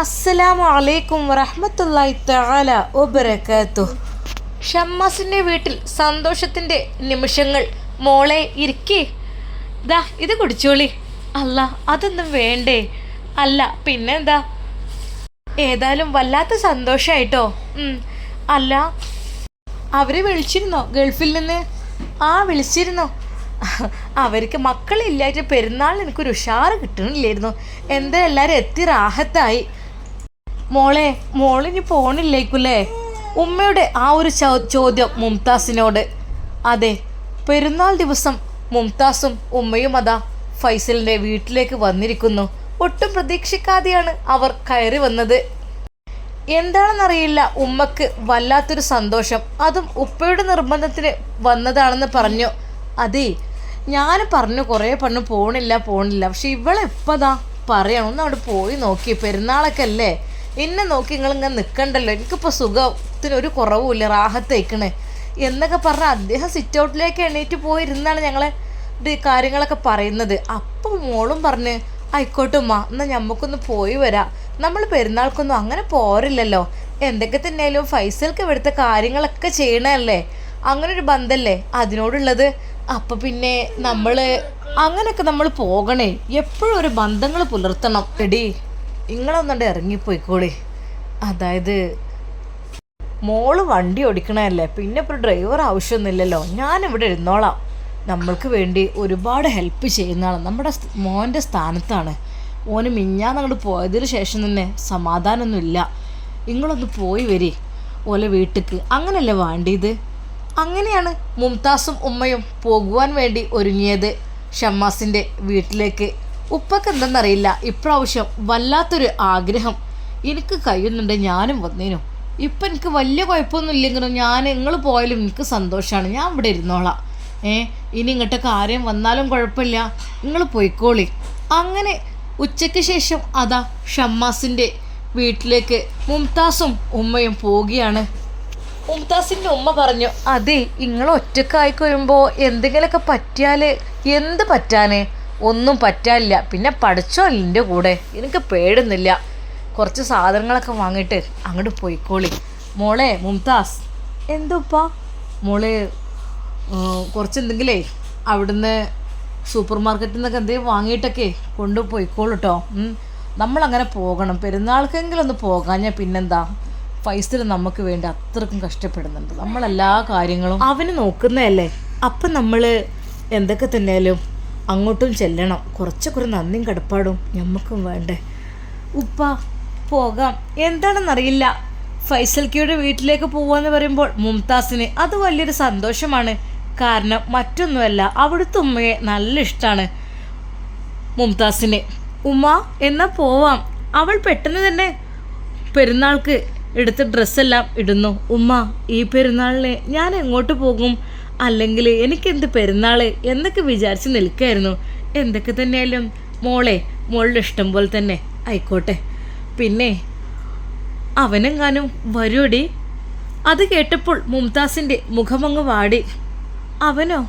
അസ്സലാമു അലൈക്കും വറഹ്മത്തുള്ളാഹി തആല വബറകാതുഹു. ഷമ്മാസിന്റെ വീട്ടിൽ സന്തോഷത്തിന്റെ നിമിഷങ്ങൾ മോളെ ഇരിക്കേ. ദാ ഇത് കുടിച്ചോളി. അല്ല അതൊന്നും വേണ്ടേ. അല്ല പിന്നെന്താ? ഏതായാലും വല്ലാത്ത സന്തോഷമായിട്ടോ. അല്ല അവരെ വിളിച്ചിരുന്നോ? ഗൾഫിൽ നിന്ന്? ആ വിളിച്ചിരുന്നോ. അവർക്ക് മക്കളില്ലായിട്ട് പെരുന്നാളിന് എനിക്കൊരു ഉഷാറ് കിട്ടണില്ലായിരുന്നു. എന്താ എല്ലാവരും എത്തി റാഹത്തായി. മോളെ മോളിനി പോണില്ലേക്കുല്ലേ ഉമ്മയുടെ ആ ഒരു ചോദ്യം മുംതാസിനോട്. അതെ പെരുന്നാൾ ദിവസം മുംതാസും ഉമ്മയും അതാ ഫൈസലിന്റെ വീട്ടിലേക്ക് വന്നിരിക്കുന്നു. ഒട്ടും പ്രതീക്ഷിക്കാതെയാണ് അവർ കയറി വന്നത്. എന്താണെന്നറിയില്ല ഉമ്മക്ക് വല്ലാത്തൊരു സന്തോഷം. അതും ഉപ്പയുടെ നിർബന്ധത്തിന് വന്നതാണെന്ന് പറഞ്ഞു. അതെ ഞാൻ പറഞ്ഞു കുറേ പറഞ്ഞു പോണില്ല പോണില്ല. പക്ഷെ ഇവളെപ്പതാ പറയണമെന്ന് അവിടെ പോയി നോക്കി. പെരുന്നാളൊക്കെ അല്ലേ? എന്നെ നോക്കി നിങ്ങൾ ഇങ്ങനെ നിൽക്കണ്ടല്ലോ എനിക്കിപ്പോൾ സുഖത്തിന് ഒരു കുറവുമില്ല റാഹത്തേക്കണേ എന്നൊക്കെ പറഞ്ഞ് അദ്ദേഹം സിറ്റ് ഔട്ടിലേക്ക് എണീറ്റ് പോയിരുന്നാണ് ഞങ്ങളെ കാര്യങ്ങളൊക്കെ പറയുന്നത്. അപ്പം മോളും പറഞ്ഞ് ആയിക്കോട്ടെ ഉമ്മ എന്നാൽ ഞമ്മക്കൊന്ന് പോയി വരാം. നമ്മൾ പെരുന്നാൾക്കൊന്നും അങ്ങനെ പോരില്ലല്ലോ. എന്തൊക്കെ തന്നെയാലും ഫൈസൽക്ക് ഇവിടുത്തെ കാര്യങ്ങളൊക്കെ ചെയ്യണല്ലേ അങ്ങനെ ഒരു ബന്ധല്ലേ അതിനോടുള്ളത്? അപ്പം പിന്നെ നമ്മൾ അങ്ങനെയൊക്കെ നമ്മൾ പോകണേ. എപ്പോഴും ഒരു ബന്ധങ്ങൾ പുലർത്തണം. എടി. നിങ്ങളൊന്നുണ്ട് ഇറങ്ങിപ്പോയിക്കോളി. അതായത് മോൾ വണ്ടി ഓടിക്കണല്ലേ പിന്നെ ഇപ്പോൾ ഡ്രൈവർ ആവശ്യമൊന്നുമില്ലല്ലോ. ഞാനിവിടെ ഇരുന്നോളാം. നമ്മൾക്ക് വേണ്ടി ഒരുപാട് ഹെൽപ്പ് ചെയ്യുന്ന ആളാണ് നമ്മുടെ മോന്റെ സ്ഥാനത്താണ്. ഓന് മിഞ്ഞാന്ന് അങ്ങോട്ട് പോയതിന് ശേഷം തന്നെ സമാധാനമൊന്നുമില്ല. നിങ്ങളൊന്ന് പോയി വരി. ഓലെ വീട്ടിക്ക്. അങ്ങനെയല്ലേ വേണ്ടിയത്? അങ്ങനെയാണ് മുംതാസും ഉമ്മയും പോകുവാൻ വേണ്ടി ഒരുങ്ങിയത് ഷമ്മാസിന്റെ വീട്ടിലേക്ക്. ഉപ്പക്ക് എന്തെന്നറിയില്ല ഇപ്രാവശ്യം വല്ലാത്തൊരു ആഗ്രഹം. എനിക്ക് കഴിയുന്നുണ്ട് ഞാനും വന്നേനു. ഇപ്പം എനിക്ക് വലിയ കുഴപ്പമൊന്നും ഇല്ലെങ്കിലും ഞാൻ നിങ്ങൾ പോയാലും എനിക്ക് സന്തോഷമാണ്. ഞാൻ ഇവിടെ ഇരുന്നോളാം. ഏ ഇനി ഇങ്ങോട്ടൊക്കെ ആരെയും വന്നാലും കുഴപ്പമില്ല. നിങ്ങൾ പോയിക്കോളി. അങ്ങനെ ഉച്ചയ്ക്ക് ശേഷം അതാ ഷമ്മാസിന്റെ വീട്ടിലേക്ക് മുംതാസും ഉമ്മയും പോവുകയാണ്. മുംതാസിന്റെ ഉമ്മ പറഞ്ഞു അതെ നിങ്ങൾ ഒറ്റക്കായി കഴിയുമ്പോൾ എന്തെങ്കിലുമൊക്കെ പറ്റിയാൽ എന്ത് പറ്റാന്? ഒന്നും പറ്റാനില്ല. പിന്നെ പഠിച്ചോ എന്റെ കൂടെ? എനിക്ക് പേടുന്നില്ല കുറച്ച് സാധനങ്ങളൊക്കെ വാങ്ങിയിട്ട് അങ്ങോട്ട് പോയിക്കോളി. മോളെ മുംതാസ്. എന്തുപ്പാ? മോളെ കുറച്ച് എന്തെങ്കിലേ അവിടുന്ന് സൂപ്പർ മാർക്കറ്റിൽ നിന്നൊക്കെ എന്തെങ്കിലും വാങ്ങിയിട്ടൊക്കെ കൊണ്ടുപോയിക്കോളൂ കേട്ടോ നമ്മളങ്ങനെ പോകണം. പെരുന്നാൾക്കെങ്കിലും ഒന്ന് പോകാഞ്ഞാൽ പിന്നെന്താ? ഫൈസൽ നമുക്ക് വേണ്ടി അത്രക്കും കഷ്ടപ്പെടുന്നുണ്ട്. നമ്മളെല്ലാ കാര്യങ്ങളും അവന് നോക്കുന്നതല്ലേ? അപ്പം നമ്മൾ എന്തൊക്കെ തന്നെയാലും അങ്ങോട്ടും ചെല്ലണം. കുറച്ചൊക്കെ നന്ദിയും കടപ്പാടും ഞമ്മക്കും വേണ്ടേ. ഉപ്പ പോകാം. എന്താണെന്നറിയില്ല. ഫൈസൽക്കിയുടെ വീട്ടിലേക്ക് പോവാന്ന് പറയുമ്പോൾ മുംതാസിന് അത് വലിയൊരു സന്തോഷമാണ്. കാരണം മറ്റൊന്നുമല്ല അവിടുത്തെ ഉമ്മയെ നല്ല ഇഷ്ടമാണ് മുംതാസിന്. ഉമ്മ എന്നാ പോവാം. അവൾ പെട്ടെന്ന് തന്നെ പെരുന്നാൾക്ക് എടുത്ത ഡ്രസ്സെല്ലാം ഇടുന്നു. ഉമ്മ ഈ പെരുന്നാളിന് ഞാൻ എങ്ങോട്ട് പോകും? അല്ലെങ്കിൽ എനിക്കെന്ത് പെരുന്നാൾ എന്നൊക്കെ വിചാരിച്ച് നിൽക്കായിരുന്നു. എന്തൊക്കെ തന്നെയായാലും മോളെ മോളുടെ ഇഷ്ടം പോലെ തന്നെ ആയിക്കോട്ടെ. പിന്നെ അവനെങ്ങാനും വരൂടി അത് കേട്ടപ്പോൾ മുംതാസിന്റെ മുഖമങ്ങ് വാടി. അവനോ?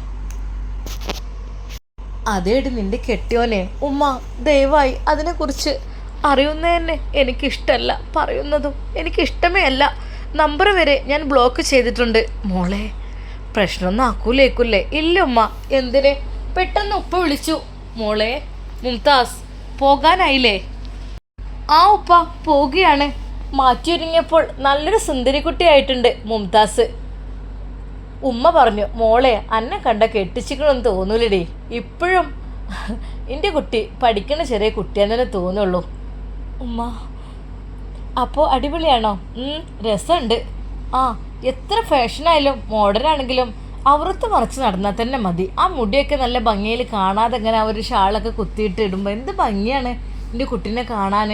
അതേടി നിന്റെ കെട്ടിയോനെ. ഉമ്മ ദയവായി അതിനെക്കുറിച്ച് അറിയുന്ന തന്നെ എനിക്കിഷ്ടമല്ല പറയുന്നതും എനിക്കിഷ്ടമേ അല്ല. നമ്പർ വരെ ഞാൻ ബ്ലോക്ക് ചെയ്തിട്ടുണ്ട്. മോളെ പ്രശ്നമൊന്നും ആക്കൂലേക്കൂല്ലേ? ഇല്ല ഉമ്മ എന്തിന്? പെട്ടെന്ന് ഉപ്പ വിളിച്ചു. മോളെ മുംതാസ് പോകാനായില്ലേ? ആ ഉപ്പ പോവുകയാണ്. മാറ്റിയൊരുങ്ങിയപ്പോൾ നല്ലൊരു സുന്ദരിക്കുട്ടിയായിട്ടുണ്ട് മുംതാസ്. ഉമ്മ പറഞ്ഞു മോളെ അന്നെ കണ്ട കെട്ടിച്ചിക്കണമെന്ന് തോന്നൂലടി. ഇപ്പോഴും എന്റെ കുട്ടി പഠിക്കണ ചെറിയ കുട്ടിയാന്ന് തന്നെ തോന്നുള്ളൂ. ഉമ്മ അപ്പോൾ അടിപൊളിയാണോ? രസമുണ്ട്. ആ എത്ര ഫാഷനായാലും മോഡേൺ ആണെങ്കിലും അവർത്ത് മറച്ച് നടന്നാൽ തന്നെ മതി. ആ മുടിയൊക്കെ നല്ല ഭംഗിയിൽ കാണാതെ ഇങ്ങനെ ആ ഒരു ഷാളൊക്കെ കുത്തിയിട്ട് ഇടുമ്പോൾ എന്ത് ഭംഗിയാണ് എന്റെ കുട്ടീനെ കാണാൻ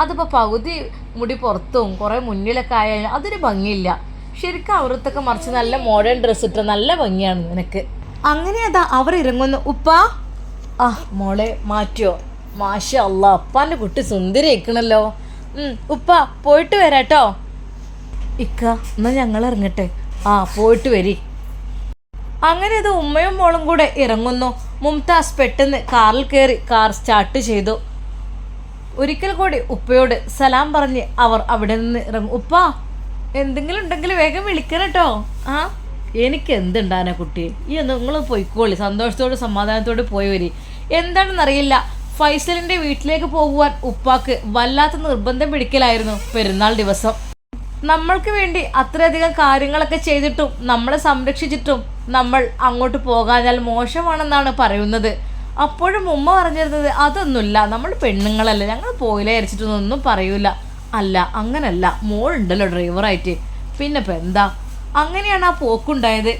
അതിപ്പോൾ പകുതി മുടി പുറത്തും കുറേ മുന്നിലൊക്കെ ആയാലും അതൊരു ഭംഗിയില്ല. ശരിക്കും അവർത്തൊക്കെ മറിച്ച് നല്ല മോഡേൺ ഡ്രസ്സ് ഇട്ട നല്ല ഭംഗിയാണ് നിനക്ക്. അങ്ങനെ അതാ അവർ ഇറങ്ങുന്നു. ഉപ്പാ? ആ മോളെ മാറ്റിയോ? മാഷ അല്ല അപ്പാന്റെ കുട്ടി സുന്ദരി ഇരിക്കണല്ലോ ഉപ്പ പോയിട്ട് വരാട്ടോ. ഇക്ക എന്നാ ഞങ്ങൾ ഇറങ്ങട്ടെ ആ പോയിട്ട് വരി. അങ്ങനെ ഇത് ഉമ്മയും മോളും കൂടെ ഇറങ്ങുന്നു. മുംതാസ് പെട്ടെന്ന് കാറിൽ കയറി കാർ സ്റ്റാർട്ട് ചെയ്തു. ഒരിക്കൽ കൂടി ഉപ്പയോട് സലാം പറഞ്ഞ് അവർ അവിടെ നിന്ന് ഇറങ്ങും. ഉപ്പ എന്തെങ്കിലും ഉണ്ടെങ്കിൽ വേഗം വിളിക്കണം കേട്ടോ. ആ? എനിക്ക് എന്തുണ്ടാന കുട്ടി? ഈ നിങ്ങൾ പോയിക്കോളി. സന്തോഷത്തോട് സമാധാനത്തോട് പോയി വരി. എന്താണെന്നറിയില്ല. ഫൈസലിന്റെ വീട്ടിലേക്ക് പോകുവാൻ ഉപ്പാക്ക് വല്ലാത്ത നിർബന്ധം പിടിക്കലായിരുന്നു പെരുന്നാൾ ദിവസം. നമ്മൾക്ക് വേണ്ടി അത്രയധികം കാര്യങ്ങളൊക്കെ ചെയ്തിട്ടും നമ്മളെ സംരക്ഷിച്ചിട്ടും നമ്മൾ അങ്ങോട്ട് പോകാഞ്ഞാൽ മോശമാണെന്നാണ് പറയുന്നത്. അപ്പോഴും ഉമ്മ പറഞ്ഞിരുന്നത് അതൊന്നുമില്ല. നമ്മൾ പെണ്ണുങ്ങളല്ല. ഞങ്ങൾ പോയില്ല വിചാരിച്ചിട്ടൊന്നും പറയൂല. അല്ല അങ്ങനല്ല. മോളുണ്ടല്ലോ ഡ്രൈവറായിട്ട്. പിന്നെ ഇപ്പം എന്താ? അങ്ങനെയാണ് ആ പോക്കുണ്ടായത്.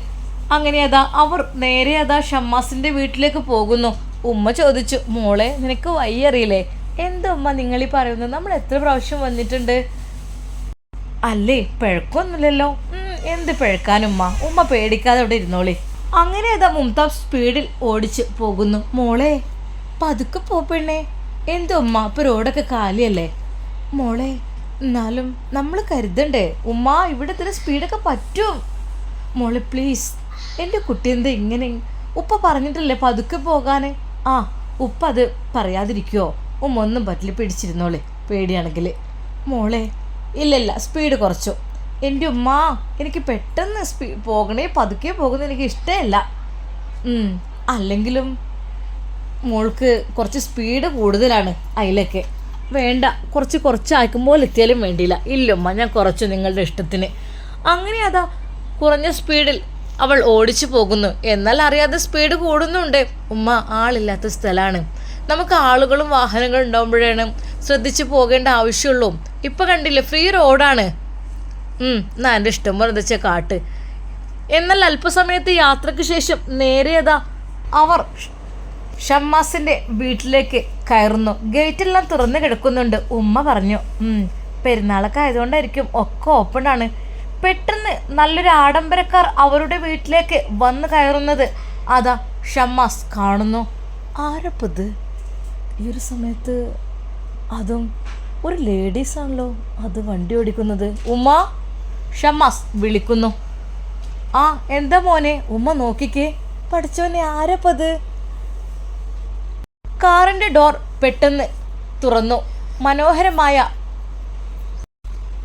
അങ്ങനെ അതാ അവർ നേരെ അതാ ഷമ്മാസിന്റെ വീട്ടിലേക്ക് പോകുന്നു. ഉമ്മ ചോദിച്ചു മോളെ നിനക്ക് വയ്യ അറിയില്ലേ എന്താ ഉമ്മ നിങ്ങളീ പറയുന്നത്? നമ്മൾ എത്ര പ്രാവശ്യം വന്നിട്ടുണ്ട്? അല്ലേ പിഴക്കൊന്നുമില്ലല്ലോ. എന്ത് പിഴക്കാനുമ്മ ഉമ്മ. പേടിക്കാതെ അവിടെ ഇരുന്നോളി. അങ്ങനെ അതാ മുംതാബ് സ്പീഡിൽ ഓടിച്ച് പോകുന്നു. മോളെ പതുക്കെ പോ പെണ്ണേ. എന്തോ ഉമ്മ ഇപ്പൊ റോഡൊക്കെ കാലിയല്ലേ? മോളെ എന്നാലും നമ്മൾ കരുതണ്ടേ. ഉമ്മ ഇവിടെ ഇത്ര സ്പീഡൊക്കെ പറ്റും. മോളെ പ്ലീസ് എന്റെ കുട്ടി എന്താ ഇങ്ങനെ? ഉപ്പ പറഞ്ഞിട്ടില്ലേ പതുക്കെ പോകാൻ ആ ഉപ്പ അത് പറയാതിരിക്കുവോ? ഉമ്മ ഒന്നും പറ്റില്ല പിടിച്ചിരുന്നോളെ. പേടിയാണെങ്കിൽ മോളെ ഇല്ലില്ല സ്പീഡ് കുറച്ചു. എന്റെ ഉമ്മ എനിക്ക് പെട്ടെന്ന് സ്പീ പോകണേ പതുക്കെ പോകുന്നത് എനിക്ക് ഇഷ്ടമല്ല. അല്ലെങ്കിലും മോൾക്ക് കുറച്ച് സ്പീഡ് കൂടുതലാണ് അതിലൊക്കെ. വേണ്ട കുറച്ച് കുറച്ചാക്കുമ്പോൾ എത്തിയാലും വേണ്ടിയില്ല. ഇല്ലമ്മ ഞാൻ കുറച്ചു നിങ്ങളുടെ ഇഷ്ടത്തിന്. അങ്ങനെ അതാ കുറഞ്ഞ സ്പീഡിൽ അവൾ ഓടിച്ചു പോകുന്നു. എന്നാൽ അറിയാതെ സ്പീഡ് കൂടുന്നുണ്ട്. ഉമ്മ ആളില്ലാത്ത സ്ഥലമാണ്. നമുക്ക് ആളുകളും വാഹനങ്ങളും ഉണ്ടാകുമ്പോഴാണ് ശ്രദ്ധിച്ചു പോകേണ്ട ആവശ്യമുള്ളൂ. ഇപ്പം കണ്ടില്ലേ ഫ്രീ റോഡാണ് എന്നാ എന്റെ ഇഷ്ടം പോലെ എന്താ വെച്ചാൽ കാട്ട്. എന്നാൽ അല്പസമയത്ത് യാത്രയ്ക്ക് ശേഷം നേരെ അതാ അവർ ഷമ്മാസിന്റെ വീട്ടിലേക്ക് കയറുന്നു. ഗേറ്റെല്ലാം തുറന്നു കിടക്കുന്നുണ്ട് ഉമ്മ പറഞ്ഞു. "ഉം, പെരുന്നാളൊക്കെ ആയതുകൊണ്ടായിരിക്കും ഒക്കെ ഓപ്പൺ ആണ്. പെട്ടെന്ന് നല്ലൊരു ആഡംബരക്കാർ അവരുടെ വീട്ടിലേക്ക് വന്ന് കയറുന്നത് അതാ ഷമ്മാസ് കാണുന്നു. ആരപ്പത്? ഈ ഒരു സമയത്ത് അതും ഒരു ലേഡീസ് ആണല്ലോ അത് വണ്ടി ഓടിക്കുന്നത്. ഉമ്മ ഷമാസ് വിളിക്കുന്നു. ആ എന്താ മോനെ? ഉമ്മ നോക്കിക്കേ. പഠിച്ചോനെ ആരപ്പത് കാറിന്റെ ഡോർ പെട്ടെന്ന് തുറന്നു. മനോഹരമായ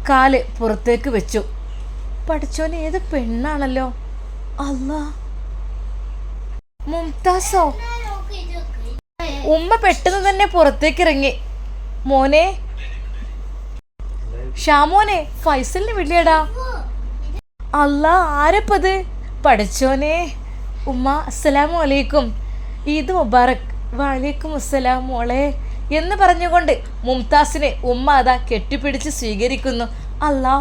കാൽ പുറത്തേക്ക് വെച്ചു. പഠിച്ചോനെ ഏത് പെണ്ണാണല്ലോ? അല്ല മുംതാസോ? ഉമ്മ പെട്ടെന്ന് തന്നെ പുറത്തേക്ക് ഇറങ്ങി. മോനെ. ഷാമോനെ ഫൈസലിന് വിളിയടാ. അല്ല ആരപ്പത്? പഠിച്ചോനെ. ഉമ്മ അസ്സലാമു അലൈക്കും. ഈദ് മുബാറക്. വാലേക്കും അസ്സലാം മോളെ. എന്ന് പറഞ്ഞുകൊണ്ട് മുംതാസിനെ ഉമ്മ അതാ കെട്ടിപ്പിടിച്ച് സ്വീകരിക്കുന്നു. അല്ലാ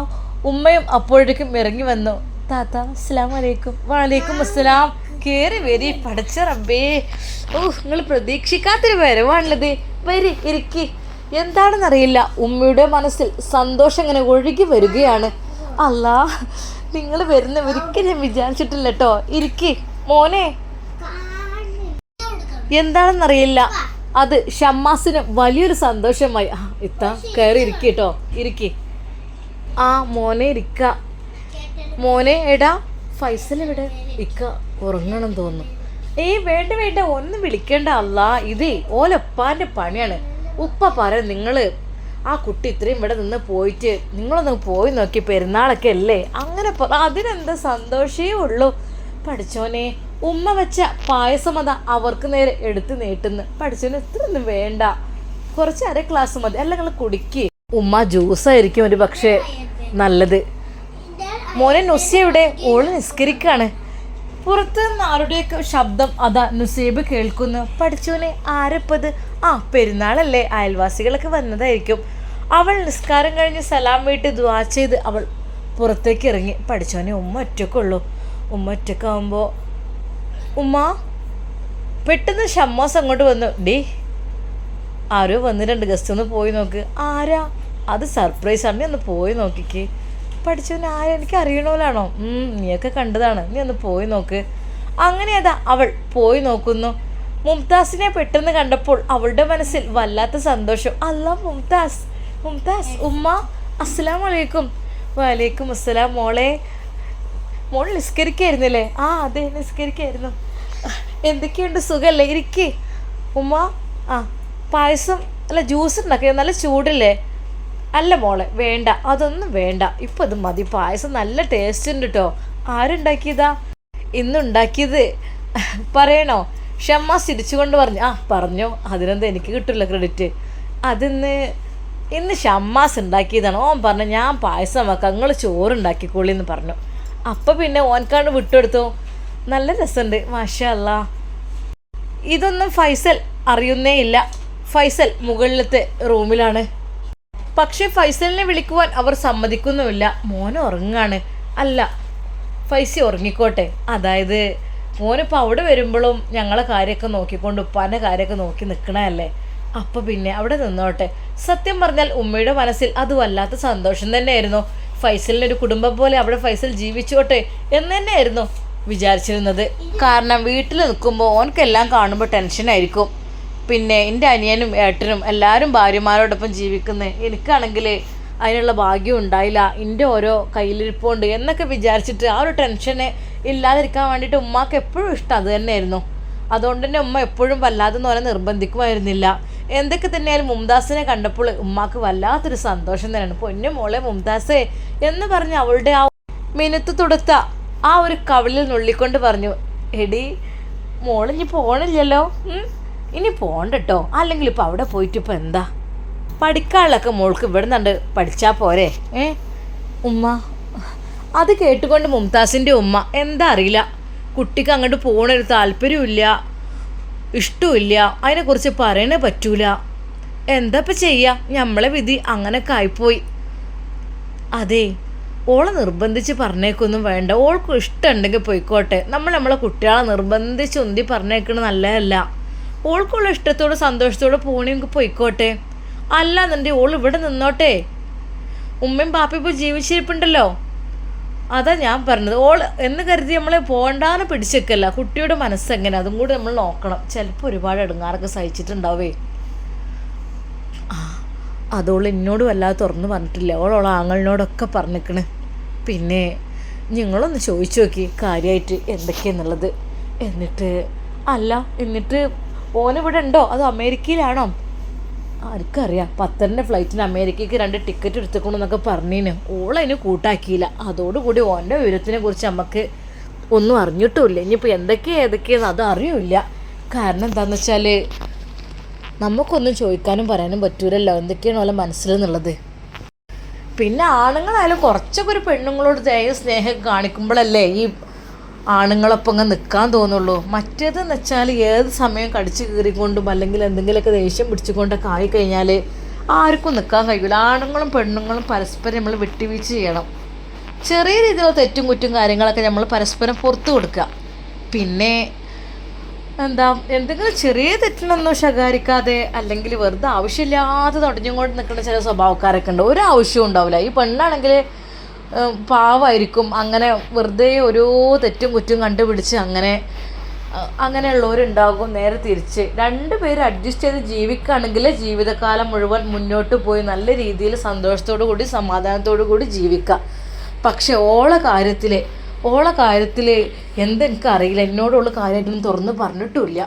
ഉമ്മയും അപ്പോഴേക്കും ഇറങ്ങി വന്നു. താത്ത അസ്സലാമു അലൈക്കും. വലൈക്കും അസ്സലാം. കയറി വരി പഠിച്ച റബ്ബേ. ഓ നിങ്ങൾ പ്രതീക്ഷിക്കാത്തൊരു വരവാണുള്ളത്. വരി ഇരിക്കി. എന്താണെന്നറിയില്ല. ഉമ്മയുടെ മനസ്സിൽ സന്തോഷം ഇങ്ങനെ ഒഴുകി വരികയാണ്. അല്ല നിങ്ങൾ വരുന്ന ഒരിക്കലും വിചാരിച്ചിട്ടില്ല കേട്ടോ ഇരിക്കി. മോനെ. എന്താണെന്നറിയില്ല. അത് ഷമ്മാസിന് വലിയൊരു സന്തോഷമായി. ആ ഇത്ത കയറി ഇരിക്കി കേട്ടോ. ഇരിക്കി. ആ മോനെ ഇരിക്ക. മോനെ എടാ ഫൈസൽ ഇവിടെ ഇക്ക ഉറങ്ങണം തോന്നുന്നു. ഏയ് വേണ്ട വേണ്ട ഒന്നും വിളിക്കേണ്ട അല്ല ഇതേ ഓലൊപ്പാന്റെ പണിയാണ്. ഉപ്പ പറ നിങ്ങൾ ആ കുട്ടി ഇത്രയും ഇവിടെ നിന്ന് പോയിട്ട് നിങ്ങളൊന്ന് പോയി നോക്കി പെരുന്നാളൊക്കെ അല്ലേ? അങ്ങനെ അതിനെന്താ സന്തോഷേ ഉള്ളൂ. പഠിച്ചോനെ ഉമ്മ വെച്ച പായസം അതാ അവർക്ക് നേരെ എടുത്ത് നീട്ടുന്നു. പഠിച്ചോനെ ഇത്രയൊന്നും വേണ്ട. കുറച്ച് അര ക്ലാസ് മതി. അല്ല നിങ്ങൾ കുടിക്ക്. ഉമ്മ ജ്യൂസായിരിക്കും ഒരു പക്ഷേ നല്ലത്. മോനെ നുസി ഇവിടെ ഓൾ നിസ്കരിക്കാണ്. പുറത്ത് നിന്ന് ആരുടെയൊക്കെ ശബ്ദം അതാ നുസേബ് കേൾക്കുന്നു. പഠിച്ചോനെ ആരപ്പത്? ആ പെരുന്നാളല്ലേ അയൽവാസികളൊക്കെ വന്നതായിരിക്കും. അവൾ നിസ്കാരം കഴിഞ്ഞ് സലാം വീട്ട് ദ്വാ ചെയ്ത് അവൾ പുറത്തേക്ക് ഇറങ്ങി. പഠിച്ചോനെ ഉമ്മ ഒറ്റക്കുള്ളൂ ഉമ്മ ഒറ്റക്കാവുമ്പോൾ ഉമ്മ പെട്ടെന്ന് ഷമ്മാസ് അങ്ങോട്ട് വന്നു. ഡീ ആരോ വന്നിട്ടുണ്ട്. ഗസ്റ്റ് ഒന്ന് പോയി നോക്ക്. ആരാ? അത് സർപ്രൈസ് ആണ് ഒന്ന് പോയി നോക്കിക്ക്. പഠിച്ചവൻ ആരും എനിക്ക് അറിയണോലാണോ? നീയൊക്കെ കണ്ടതാണ്. നീ ഒന്ന് പോയി നോക്ക്. അങ്ങനെ അതാ അവൾ. പോയി നോക്കുന്നു. മുംതാസിനെ പെട്ടെന്ന് കണ്ടപ്പോൾ അവളുടെ മനസ്സിൽ വല്ലാത്ത സന്തോഷം. അല്ല മുംതാസ്. മുംതാസ് ഉമ്മ അസ്സലാം വലൈക്കും വലൈക്കും അസ്സലാം മോളെ. മോൾ നിസ്കരിക്കായിരുന്നില്ലേ? ആ അതെ നിസ്കരിക്കായിരുന്നു. എന്തൊക്കെയുണ്ട് സുഖല്ലേ? ഇരിക്കേ. ഉമ്മ ആ പായസം അല്ല ജ്യൂസ് ഉണ്ടാക്കിയ? നല്ല ചൂടില്ലേ? അല്ല മോളെ വേണ്ട. അതൊന്നും വേണ്ട. ഇപ്പം ഇത് മതി. പായസം നല്ല ടേസ്റ്റ് ഉണ്ട് കേട്ടോ ആരുണ്ടാക്കിയതാ? ഇന്നുണ്ടാക്കിയത്? പറയണോ? ഷമ്മ ചിരിച്ചുകൊണ്ട് പറഞ്ഞു. ആ പറഞ്ഞോ. അതിനെന്താ എനിക്ക് കിട്ടില്ല ക്രെഡിറ്റ് അതിന്ന് ഇന്ന് ഷമ്മാസ് ഉണ്ടാക്കിയതാണ്. ഓൻ പറഞ്ഞു ഞാൻ പായസം വെക്കാം നിങ്ങൾ ചോറുണ്ടാക്കിക്കോളി എന്ന് പറഞ്ഞു. അപ്പം പിന്നെ ഓൻക്കാണ്ട് വിട്ടെടുത്തു നല്ല രസമുണ്ട്. മാഷല്ല ഇതൊന്നും ഫൈസൽ അറിയുന്നേ ഇല്ല. ഫൈസൽ മുകളിലത്തെ റൂമിലാണ് പക്ഷേ ഫൈസലിനെ വിളിക്കുവാൻ അവർ സമ്മതിക്കുന്നുമില്ല. മോൻ ഉറങ്ങാണ്. അല്ല ഫൈസി ഉറങ്ങിക്കോട്ടെ. അതായത് മോനിപ്പോൾ അവിടെ വരുമ്പോഴും ഞങ്ങളെ കാര്യമൊക്കെ നോക്കിക്കൊണ്ട് ഉപ്പാന്റെ കാര്യമൊക്കെ നോക്കി നിൽക്കണമല്ലേ അപ്പോൾ പിന്നെ അവിടെ നിന്നോട്ടെ. സത്യം പറഞ്ഞാൽ ഉമ്മയുടെ മനസ്സിൽ അത് വല്ലാത്ത സന്തോഷം തന്നെയായിരുന്നു. ഫൈസലിനൊരു കുടുംബം പോലെ അവിടെ ഫൈസൽ ജീവിച്ചോട്ടെ എന്ന് തന്നെയായിരുന്നു വിചാരിച്ചിരുന്നത്. കാരണം വീട്ടിൽ നിൽക്കുമ്പോൾ ഓനക്കെല്ലാം കാണുമ്പോൾ ടെൻഷനായിരിക്കും. പിന്നെ എന്റെ അനിയനും ഏട്ടനും എല്ലാവരും ഭാര്യമാരോടൊപ്പം ജീവിക്കുന്നത് എനിക്കാണെങ്കിൽ അതിനുള്ള ഭാഗ്യം ഉണ്ടായില്ല. എന്റെ ഓരോ കയ്യിലിരിപ്പുണ്ട് എന്നൊക്കെ വിചാരിച്ചിട്ട് ആ ഒരു ടെൻഷനെ ഇല്ലാതിരിക്കാൻ വേണ്ടിയിട്ട് ഉമ്മാക്ക് എപ്പോഴും ഇഷ്ടം അത് തന്നെയായിരുന്നു. അതുകൊണ്ട് തന്നെ ഉമ്മ എപ്പോഴും വല്ലാതെ എന്ന് പറയാൻ നിർബന്ധിക്കുമായിരുന്നില്ല. എന്തൊക്കെ തന്നെയായാലും മുംതാസിനെ കണ്ടപ്പോൾ ഉമ്മാക്ക് വല്ലാത്തൊരു സന്തോഷം തന്നെയാണ്. പൊന്നു മോളെ മുംതാസേ എന്ന് പറഞ്ഞ് അവളുടെ ആ മിനുത്ത് തുടുത്ത ആ ഒരു കവിളിൽ നുള്ളിക്കൊണ്ട് പറഞ്ഞു എടി മോളിഞ്ഞ് പോണില്ലല്ലോ? ഇനി പോണ്ട കേട്ടോ അല്ലെങ്കിൽ ഇപ്പൊ അവിടെ പോയിട്ട് ഇപ്പൊ എന്താ? പഠിക്കാനുള്ളൊക്കെ മോൾക്ക് ഇവിടെ നിന്നുണ്ട് പഠിച്ചാൽ പോരെ. ഏ? ഉമ്മ അത് കേട്ടുകൊണ്ട് മുംതാസിന്റെ ഉമ്മ എന്താ അറിയില്ല. കുട്ടിക്ക് അങ്ങോട്ട് പോകണൊരു താല്പര്യമില്ല ഇഷ്ടമില്ല അതിനെക്കുറിച്ച് പറയണേ പറ്റൂല. എന്താ ഇപ്പം ചെയ്യുക നമ്മളെ വിധി അങ്ങനെയൊക്കെ ആയിപ്പോയി. അതെ ഓളെ നിർബന്ധിച്ച് പറഞ്ഞേക്കൊന്നും വേണ്ട. ഓൾക്ക് ഇഷ്ടമുണ്ടെങ്കിൽ പോയിക്കോട്ടെ. നമ്മൾ നമ്മളെ കുട്ടികളെ നിർബന്ധിച്ച് ഉന്തി പറഞ്ഞേക്കണ നല്ലതല്ല. ഓൾക്കുള്ള ഇഷ്ടത്തോടെ സന്തോഷത്തോടെ പോകണമെങ്കിൽ പോയിക്കോട്ടെ. അല്ല നിന്റെ ഓൾ ഇവിടെ നിന്നോട്ടെ. ഉമ്മയും പാപ്പയും ഇപ്പോൾ ജീവിച്ചിരിപ്പുണ്ടല്ലോ. അതാ ഞാൻ പറഞ്ഞത്. ഓൾ എന്ന് കരുതി നമ്മളെ പോകണ്ടാന്ന് പിടിച്ചേക്കല്ല. കുട്ടിയുടെ മനസ്സെങ്ങനെ? അതും കൂടി നമ്മൾ നോക്കണം. ചിലപ്പോൾ ഒരുപാട് ഇടങ്ങാറൊക്കെ സഹിച്ചിട്ടുണ്ടാവേ. അതോൾ എന്നോട് വല്ലാതെ തുറന്നു പറഞ്ഞിട്ടില്ല. ഓൾ ഓൾ ആങ്ങളിനോടൊക്കെ പറഞ്ഞിക്കണ്. പിന്നെ നിങ്ങളൊന്ന് ചോദിച്ചു നോക്കി കാര്യമായിട്ട് എന്തൊക്കെയാന്നുള്ളത്. എന്നിട്ട് അല്ല എന്നിട്ട് ഓനിവിടെ ഉണ്ടോ അത് അമേരിക്കയിലാണോ? ആർക്കറിയാം. പത്തരന്റെ ഫ്ലൈറ്റിന് അമേരിക്കയ്ക്ക് രണ്ട് ടിക്കറ്റ് എടുത്തേക്കണമെന്നൊക്കെ പറഞ്ഞിന്. ഓളതിന് കൂട്ടാക്കിയില്ല. അതോടുകൂടി ഓന്റെ വിവരത്തിനെ കുറിച്ച് നമുക്ക് ഒന്നും അറിഞ്ഞിട്ടുമില്ല. ഇനിയിപ്പോൾ എന്തൊക്കെയാണ് ഏതൊക്കെയാന്ന് അത് അറിയില്ല. കാരണം എന്താണെന്ന് വെച്ചാൽ നമുക്കൊന്നും ചോദിക്കാനും പറയാനും പറ്റൂലല്ലോ. എന്തൊക്കെയാണ് ഓലെ മനസ്സിലെന്നുള്ളത്? പിന്നെ ആണുങ്ങളായാലും കുറച്ചൊക്കെ ഒരു പെണ്ണുങ്ങളോട് ദയ സ്നേഹം കാണിക്കുമ്പോഴല്ലേ ഈ ആണുങ്ങളൊപ്പം അങ്ങ് നിൽക്കാൻ തോന്നുള്ളൂ. മറ്റേതെന്ന് വെച്ചാൽ ഏത് സമയം കടിച്ചു കീറിക്കൊണ്ടും അല്ലെങ്കിൽ എന്തെങ്കിലുമൊക്കെ ദേഷ്യം പിടിച്ചുകൊണ്ടൊക്കെ ആയിക്കഴിഞ്ഞാൽ ആർക്കും നിൽക്കാൻ കഴിയില്ല ആണുങ്ങളും പെണ്ണുങ്ങളും പരസ്പരം നമ്മൾ വിട്ടുവീഴ്ച ചെയ്യണം. ചെറിയ രീതിയിലുള്ള തെറ്റും കുറ്റും കാര്യങ്ങളൊക്കെ നമ്മൾ പരസ്പരം പുറത്തു കൊടുക്കുക. പിന്നെ എന്താ എന്തെങ്കിലും ചെറിയ തെറ്റിനൊന്നും ശകാരിക്കാതെ അല്ലെങ്കിൽ വെറുതെ ആവശ്യമില്ലാതെ തുടഞ്ഞും കൊണ്ട് നിൽക്കുന്ന ചില സ്വഭാവക്കാരൊക്കെ ഉണ്ട്. ഒരു ആവശ്യവും ഉണ്ടാവില്ല. ഈ പെണ്ണാണെങ്കിൽ പാവമായിരിക്കും അങ്ങനെ വെറുതെ ഓരോ തെറ്റും കുറ്റും കണ്ടുപിടിച്ച് അങ്ങനെ അങ്ങനെയുള്ളവരുണ്ടാകും നേരെ തിരിച്ച്. രണ്ട് പേര് അഡ്ജസ്റ്റ് ചെയ്ത് ജീവിക്കുകയാണെങ്കിൽ ജീവിതകാലം മുഴുവൻ മുന്നോട്ട് പോയി നല്ല രീതിയിൽ സന്തോഷത്തോടു കൂടി സമാധാനത്തോടു കൂടി ജീവിക്കാം പക്ഷെ ഓള കാര്യത്തിൽ ഓള കാര്യത്തിൽ എന്തെനിക്ക് അറിയില്ല. എന്നോടുള്ള കാര്യമായിട്ടൊന്നും തുറന്ന് പറഞ്ഞിട്ടുമില്ല.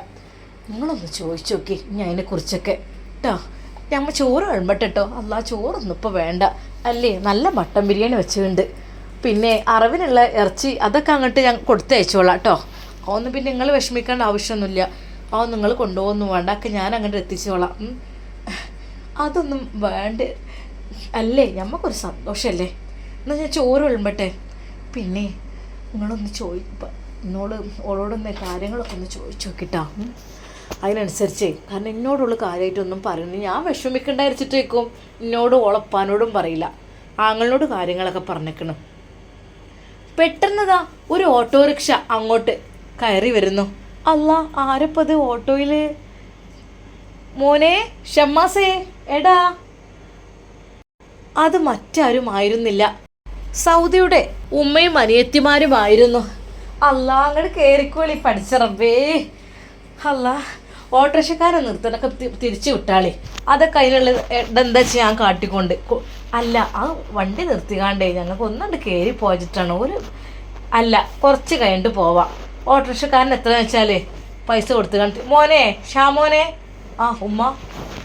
നിങ്ങളൊന്ന് ചോദിച്ചു നോക്കി ഞാൻ അതിനെക്കുറിച്ചൊക്കെ. കേട്ടോ ഞമ്മ ചോറ് വിളമ്പട്ടെട്ടോ അല്ല ചോറൊന്നും ഇപ്പോൾ വേണ്ട. അല്ലേ? നല്ല മട്ടൻ ബിരിയാണി വെച്ചിട്ടുണ്ട്. പിന്നെ അറിവിനുള്ള ഇറച്ചി അതൊക്കെ അങ്ങോട്ട് ഞാൻ കൊടുത്തയച്ചോളാം കേട്ടോ അതൊന്നും പിന്നെ നിങ്ങൾ വിഷമിക്കേണ്ട ആവശ്യമൊന്നുമില്ല. അത് നിങ്ങൾ കൊണ്ടുപോകുന്നു വേണ്ട. ഒക്കെ ഞാൻ അങ്ങോട്ട് എത്തിച്ചോളാം. അതൊന്നും വേണ്ട. അല്ലേ? ഞമ്മക്കൊരു സന്തോഷമല്ലേ എന്നാൽ ഞാൻ ചോറ് വിളമ്പട്ടെ പിന്നെ നിങ്ങളൊന്ന് ചോദിക്കുമ്പോൾ എന്നോട് ഓളോടൊന്ന് കാര്യങ്ങളൊക്കെ ഒന്ന് ചോദിച്ചു നോക്കിട്ടാ. അതിനനുസരിച്ചേ. കാരണം എന്നോടുള്ള കാര്യമായിട്ടൊന്നും പറയുന്നു ഞാൻ വിഷമിക്കണ്ടായിരിച്ചിട്ടേക്കും എന്നോട് ഓളപ്പാനോടും പറയില്ല. ആങ്ങളോട് കാര്യങ്ങളൊക്കെ പറഞ്ഞേക്കണം. പെട്ടെന്നതാ ഒരു ഓട്ടോറിക്ഷ അങ്ങോട്ട് കയറി വരുന്നു. അല്ല ആരപ്പത് ഓട്ടോയിൽ മോനെ ഷമ്മാസേ എടാ. അത് മറ്റാരും ആയിരുന്നില്ല. സൗദിയുടെ ഉമ്മയും അനിയത്തിമാരുമായിരുന്നു അല്ല അങ്ങോട്ട് കയറിക്കോളി പഠിച്ച റബ്ബേ അല്ല ഓട്ടോറിക്ഷക്കാരെ നിർത്തണൊക്കെ തിരിച്ചു വിട്ടാളി. അതൊക്കെ അതിനുള്ള എന്താ വെച്ചാൽ ഞാൻ കാട്ടിക്കൊണ്ട്. അല്ല ആ വണ്ടി നിർത്തിക്കാണ്ടേ ഞങ്ങൾക്ക് ഒന്നുകൊണ്ട് കയറി പോയിട്ടാണ് ഒരു അല്ല കുറച്ച് കഴിഞ്ഞിട്ട് പോവാം. ഓട്ടോറിക്ഷക്കാരൻ എത്രയെന്ന് വെച്ചാൽ പൈസ കൊടുത്തു കണ്ടിട്ട് മോനെ ഷാമോനെ ആ ഉമ്മ.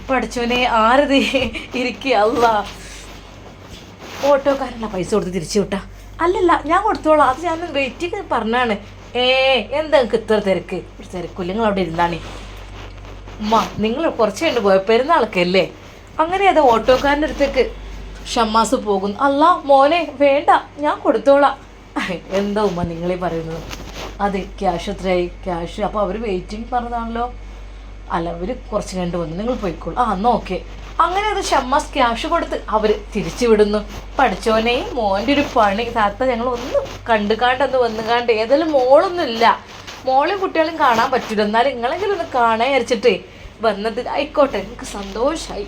പഠിച്ചോനെ ആരത്? ഇരിക്കുക അല്ല ഓട്ടോക്കാരനല്ല പൈസ കൊടുത്ത് തിരിച്ചു വിട്ടാ. അല്ലല്ല ഞാൻ കൊടുത്തോളാം. അത് ഞാൻ വെയിറ്റ് പറഞ്ഞാണ് ഏ എന്താ ഇത്ര തിരക്ക്? ഒരു തിരക്കില്ല നിങ്ങൾ അവിടെ ഇരുന്നാണ് ഉമ്മ നിങ്ങൾ കുറച്ച് കണ്ട് പോയ പെരുന്നാളൊക്കെ അല്ലേ അങ്ങനെ അത് ഓട്ടോക്കാരന്റെ അടുത്തേക്ക് ഷമ്മാസ് പോകുന്നു. അല്ല മോനെ വേണ്ട ഞാൻ കൊടുത്തോളാം. എന്താ ഉമ്മ നിങ്ങളീ പറയുന്നത്? അതെ ക്യാഷ് എത്രയായി? ക്യാഷ് അപ്പോൾ അവർ വെയിറ്റിംഗ് പറഞ്ഞതാണല്ലോ. അല്ല അവർ കുറച്ച് കണ്ട് വന്നു. നിങ്ങൾ പോയിക്കോളൂ. ആ എന്നാൽ ഓക്കെ അങ്ങനെ അത് ഷമ്മാസ് ക്യാഷ് കൊടുത്ത് അവർ തിരിച്ചു വിടുന്നു പഠിച്ചോനെ മോന്റെ ഒരു പണി. താത്ത ഞങ്ങൾ ഒന്ന് കണ്ടു കാണ്ടൊന്ന് വന്നു കാണ്ട് ഏതായാലും മോളൊന്നും ഇല്ല മോളെയും കുട്ടികളെയും കാണാൻ പറ്റില്ല എന്നാലും നിങ്ങളെങ്കിലും ഒന്ന് കാണാൻ വിചാരിച്ചിട്ടേ വന്നത് ആയിക്കോട്ടെ. എനിക്ക് സന്തോഷമായി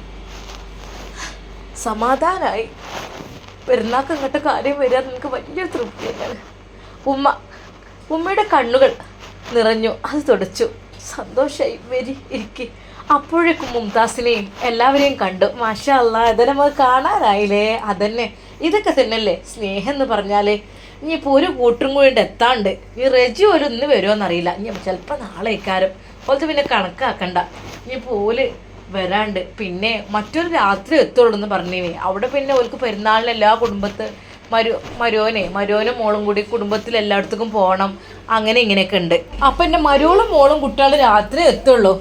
സമാധാനമായി പെരുന്നാൾക്ക് ഇങ്ങോട്ട് കാര്യം വരിക നിങ്ങൾക്ക് വലിയൊരു തൃപ്തിയാണ്. ഉമ്മ ഉമ്മയുടെ കണ്ണുകൾ നിറഞ്ഞു. അത് തുടച്ചു. സന്തോഷമായി വരി ഇരിക്കി. അപ്പോഴേക്കും മുംതാസിനെയും എല്ലാവരെയും കണ്ടു. മാഷാ അല്ല ഇത് നമുക്ക് കാണാനായില്ലേ? അതന്നെ. ഇതൊക്കെ തന്നെയല്ലേ? സ്നേഹം എന്ന് പറഞ്ഞാലേ ഇനിയിപ്പോൾ ഒരു കൂട്ടും കൂടി എത്താണ്ട്. ഈ റെജി ഒരു ഇന്ന് വരുമോന്നറിയില്ല ഇനി ചിലപ്പോൾ നാളെ ഇക്കാരം പോലത്തെ പിന്നെ കണക്കാക്കണ്ട. ഇനിയിപ്പോൾ ഓൽ വരാണ്ട്. പിന്നെ മറ്റൊരു രാത്രി എത്തുള്ളൂ എന്ന് പറഞ്ഞേ അവിടെ പിന്നെ ഓൽക്ക് പെരുന്നാളിന് എല്ലാ കുടുംബത്ത് മരു മരോനെ മരോനും മോളും കൂടി കുടുംബത്തിൽ എല്ലായിടത്തേക്കും പോകണം അങ്ങനെ ഇങ്ങനെയൊക്കെ ഉണ്ട്. അപ്പം എന്റെ മരോളും മോളും കുട്ടികളും രാത്രി എത്തുള്ളൂ.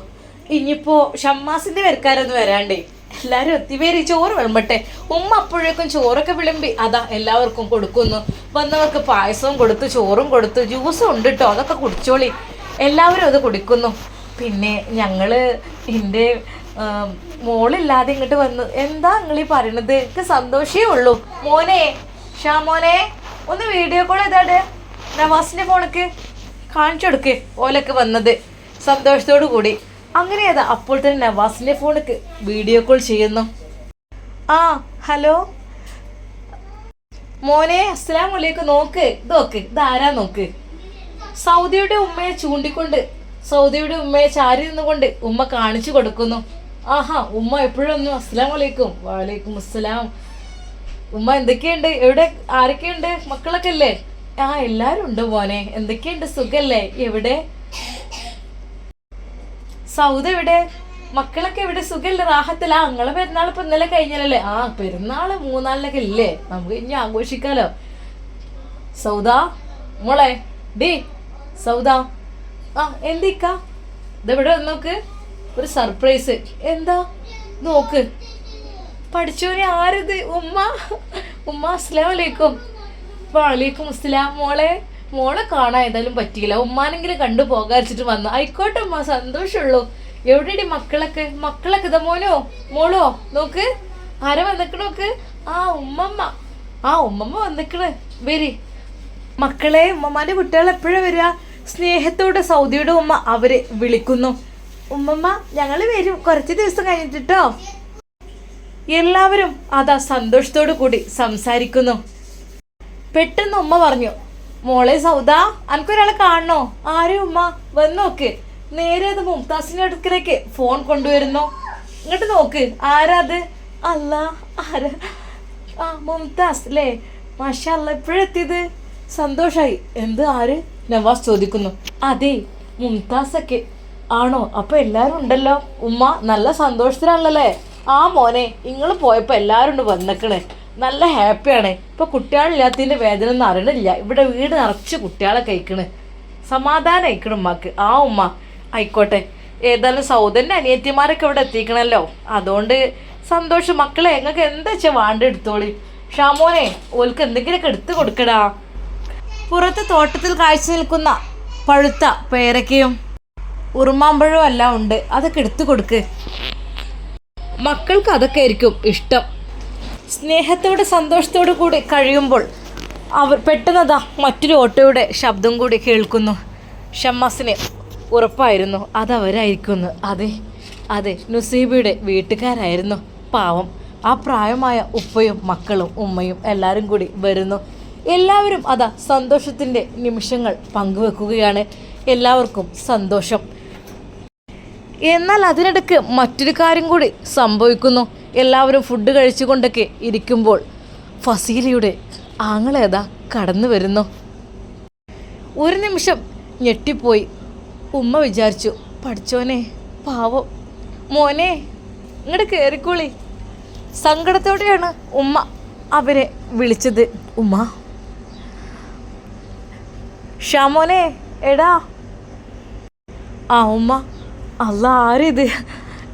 ഇനിയിപ്പോൾ ഷമ്മാസിന്റെ പേർക്കാരൊന്നും വരാണ്ടേ. എല്ലാവരും എത്തിവേരി ചോറ് വിളമ്പട്ടെ. ഉമ്മ അപ്പോഴേക്കും ചോറൊക്കെ വിളമ്പി അതാ എല്ലാവർക്കും കൊടുക്കുന്നു. വന്നവർക്ക് പായസവും കൊടുത്തു ചോറും കൊടുത്തു ജ്യൂസും ഉണ്ട് കേട്ടോ അതൊക്കെ കുടിച്ചോളി. എല്ലാവരും അത് കുടിക്കുന്നു. പിന്നെ ഞങ്ങൾ എന്റെ മോളില്ലാതെ ഇങ്ങോട്ട് വന്നു എന്താ നിങ്ങളീ പറയണത്? എനിക്ക് സന്തോഷേ ഉള്ളൂ. മോനെ ഷാ മോനെ ഒന്ന് വീഡിയോ കോൾ ചെയ്താട് നവാസിന്റെ ഫോണൊക്കെ കാണിച്ചു കൊടുക്ക് ഓലൊക്കെ വന്നത്. സന്തോഷത്തോടു കൂടി. അങ്ങനെ അതാ അപ്പോൾ തന്നെ നവാസിന്റെ ഫോണൊക്കെ വീഡിയോ കോൾ ചെയ്യുന്നു. ആ ഹലോ? മോനെ അസ്സലാം വലൈക്കും നോക്ക് നോക്ക് ഇതാരാ നോക്ക്? സൗദിയുടെ ഉമ്മയെ ചൂണ്ടിക്കൊണ്ട് സൗദിയുടെ ഉമ്മയെ ചാരി നിന്നുകൊണ്ട് ഉമ്മ കാണിച്ചു കൊടുക്കുന്നു. ആഹാ ഉമ്മ എപ്പോഴൊന്നും അസ്സലാം വലൈക്കും വലൈക്കും അസ്സലാം. ഉമ്മ എന്തൊക്കെയുണ്ട്? എവിടെ ആരൊക്കെയുണ്ട്? മക്കളൊക്കെ അല്ലേ? ആ എല്ലാരും ഉണ്ട് മോനെ. എന്തൊക്കെയുണ്ട്? സുഖല്ലേ? എവിടെ? സൗദ എവിടെ മക്കളൊക്കെ ഇവിടെ സുഖല്ലേ റാഹത്തില്ല അങ്ങളെ പെരുന്നാൾ ഇപ്പൊ ഇന്നലെ കഴിഞ്ഞല്ലേ ആ പെരുന്നാൾ മൂന്നാളിലൊക്കെ ഇല്ലേ? നമുക്ക് ഇനി ആഘോഷിക്കാലോ. സൗദ മോളെ ഡേ സൗദ. ആ എന്തിക്ക? ഇതെവിടെ നോക്ക്. ഒരു സർപ്രൈസ് എന്താ? നോക്ക്. പഠിച്ചോനെ ആരത്? ഉമ്മ. ഉമ്മ അസ്സലാം വലൈക്കും വാലേക്കും അസ്സലാം മോളെ. മോളെ കാണാൻ ഏതായാലും പറ്റിയില്ല. ഉമ്മാനെങ്കിലും കണ്ടു പോകാതിച്ചിട്ട് വന്നു. ആയിക്കോട്ടെ ഉമ്മ സന്തോഷമുള്ളൂ. എവിടെയടി മക്കളൊക്കെ? മക്കളൊക്കെ ഇതാ മോനോ? മോളോ നോക്ക്. ആരാ വന്നിക്കണ നോക്ക്? ആ ഉമ്മമ്മ. ആ ഉമ്മമ്മ വന്നിക്കണ്. വരി. മക്കളെ ഉമ്മമാന്റെ കുട്ടികൾ എപ്പോഴാ വരിക? സ്നേഹത്തോടെ സൗദിയുടെ ഉമ്മ അവരെ വിളിക്കുന്നു. ഉമ്മമ്മ ഞങ്ങൾ വരും. കുറച്ച് ദിവസം കഴിഞ്ഞിട്ടോ എല്ലാവരും അതാ സന്തോഷത്തോടു കൂടി സംസാരിക്കുന്നു. പെട്ടെന്ന് ഉമ്മ പറഞ്ഞു മോളെ സൗദ അനക്കൊരാളെ കാണണോ? ആരും ഉമ്മ? വന്ന് നോക്ക്. നേരെ അത് മുംതാസിന്റെ അടുക്കലേക്ക് ഫോൺ കൊണ്ടുവരുന്നു. ഇങ്ങോട്ട് നോക്ക്. ആരാ അത്? അല്ല ആരാ? ആ മുംതാസ് അല്ലേ മാഷല്ല എപ്പോഴെത്തിയത് സന്തോഷായി. എന്ത് ആര്? നവാസ് ചോദിക്കുന്നു. അതെ മുംതാസ് ഒക്കെ ആണോ? അപ്പൊ എല്ലാരും ഉണ്ടല്ലോ. ഉമ്മ നല്ല സന്തോഷത്തിലാണല്ലേ ആ മോനെ നിങ്ങൾ പോയപ്പോ എല്ലാരും ഉണ്ട് വന്നേക്കണേ. നല്ല ഹാപ്പിയാണ്. ഇപ്പൊ കുട്ടികളില്ലാത്തതിന്റെ വേദന ഒന്നും അറിയണില്ല. ഇവിടെ വീട് നിറച്ച് കുട്ടികളെ കഴിക്കണ്. സമാധാനം അയക്കണം ഉമ്മക്ക്. ആ ഉമ്മ ആയിക്കോട്ടെ. ഏതായാലും സൗദന്റെ അനിയത്തിമാരൊക്കെ ഇവിടെ എത്തിക്കണല്ലോ. അതുകൊണ്ട് സന്തോഷം. മക്കളെ ഞങ്ങൾക്ക് എന്താ വെച്ചാൽ വാണ്ട എടുത്തോളി? ഷാമോനെ ഓൽക്ക് എന്തെങ്കിലുമൊക്കെ എടുത്തു കൊടുക്കടാ. പുറത്ത് തോട്ടത്തിൽ കാഴ്ച നിൽക്കുന്ന പഴുത്ത പേരക്കയും ഉറുമാമ്പഴവും എല്ലാം ഉണ്ട്. അതൊക്കെ എടുത്തു കൊടുക്ക്. മക്കൾക്ക് അതൊക്കെ ആയിരിക്കും ഇഷ്ടം. സ്നേഹത്തോടെ സന്തോഷത്തോടു കൂടി കഴിയുമ്പോൾ അവർ പെട്ടെന്നതാ മറ്റൊരു ഓട്ടോയുടെ ശബ്ദം കൂടി കേൾക്കുന്നു. ഷമ്മാസിന് ഉറപ്പായിരുന്നു അതവരായിരിക്കുന്നു അതെ അതെ നുസീബയുടെ വീട്ടുകാരായിരുന്നു. പാവം ആ പ്രായമായ ഉപ്പയും മക്കളും ഉമ്മയും എല്ലാവരും കൂടി വരുന്നു. എല്ലാവരും അതാ സന്തോഷത്തിന്റെ നിമിഷങ്ങൾ പങ്കുവെക്കുകയാണ്. എല്ലാവർക്കും സന്തോഷം. എന്നാൽ അതിനിടയ്ക്ക് മറ്റൊരു കാര്യം കൂടി സംഭവിക്കുന്നു. എല്ലാവരും ഫുഡ് കഴിച്ചുകൊണ്ടൊക്കെ ഇരിക്കുമ്പോൾ ഫസീലയുടെ ആങ്ങളേതാ കടന്നു വരുന്നു. ഒരു നിമിഷം ഞെട്ടിപ്പോയി. ഉമ്മ വിചാരിച്ചു പഠിച്ചോനെ പാവം. മോനെ ഇങ്ങോട്ട് കയറിക്കോളി സങ്കടത്തോടെയാണ് ഉമ്മ അവരെ വിളിച്ചത്. ഉമ്മ ഷാമോനെ എടാ. ആ ഉമ്മ അല്ല ആരിത്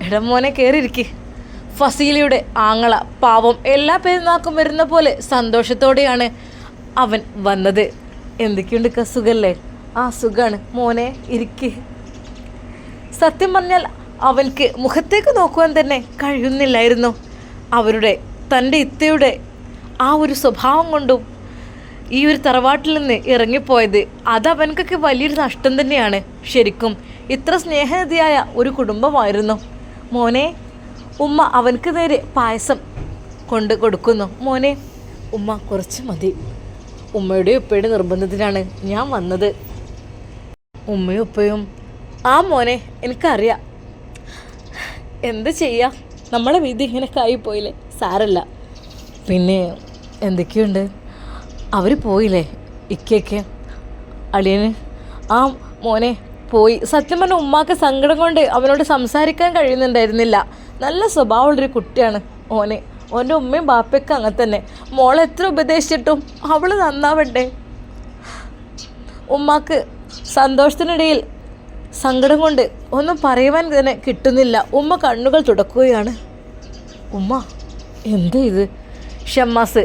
എടാ മോനെ കയറിയിരിക്ക് ഫസീലയുടെ ആങ്ങള പാവം എല്ലാ പെരുന്നാക്കും വരുന്ന പോലെ സന്തോഷത്തോടെയാണ് അവൻ വന്നത്. എന്തൊക്കെയുണ്ട് കസുഖല്ലേ സുഖല്ലേ? ആ സുഖാണ്. മോനെ ഇരിക്ക്. സത്യം പറഞ്ഞാൽ അവൻക്ക് മുഖത്തേക്ക് നോക്കുവാൻ തന്നെ കഴിയുന്നില്ലായിരുന്നു. അവരുടെ തന്റെ ഇത്തയുടെ ആ ഒരു സ്വഭാവം കൊണ്ടും ഈ ഒരു തറവാട്ടിൽ നിന്ന് ഇറങ്ങിപ്പോയത് അത് അവനക്കൊക്കെ വലിയൊരു നഷ്ടം തന്നെയാണ്. ശരിക്കും ഇത്ര സ്നേഹനിധിയായ ഒരു കുടുംബമായിരുന്നു. മോനെ ഉമ്മ അവനക്ക് നേരെ പായസം കൊണ്ട് കൊടുക്കുന്നു. മോനെ ഉമ്മ കുറച്ച് മതി. ഉമ്മയുടെ ഉപ്പയുടെ നിർബന്ധത്തിലാണ് ഞാൻ വന്നത്. ഉമ്മയും ഉപ്പയും ആ മോനെ എനിക്കറിയാം. എന്ത് ചെയ്യാം? നമ്മളെ വിധി ഇങ്ങനെ കായിപ്പോയില്ലേ സാരല്ല. പിന്നെ എന്തൊക്കെയുണ്ട്? അവർ പോയില്ലേ? ഇക്കയൊക്കെ? അളിയന്? ആ മോനെ പോയി. സത്യം പറഞ്ഞ ഉമ്മാക്ക് സങ്കടം കൊണ്ട് അവനോട് സംസാരിക്കാൻ കഴിയുന്നുണ്ടായിരുന്നില്ല. നല്ല സ്വഭാവമുള്ളൊരു കുട്ടിയാണ് ഓനെ. ഓന്റെ ഉമ്മയും ബാപ്പയൊക്കെ അങ്ങനെ തന്നെ. മോളെ എത്ര ഉപദേശിച്ചിട്ടും അവൾ നന്നാവണ്ടേ? ഉമ്മാക്ക് സന്തോഷത്തിനിടയിൽ സങ്കടം കൊണ്ട് ഒന്നും പറയുവാൻ തന്നെ കിട്ടുന്നില്ല. ഉമ്മ കണ്ണുകൾ തുടക്കുകയാണ്. ഉമ്മ എന്ത് ഇത്? ഷമ്മാസ്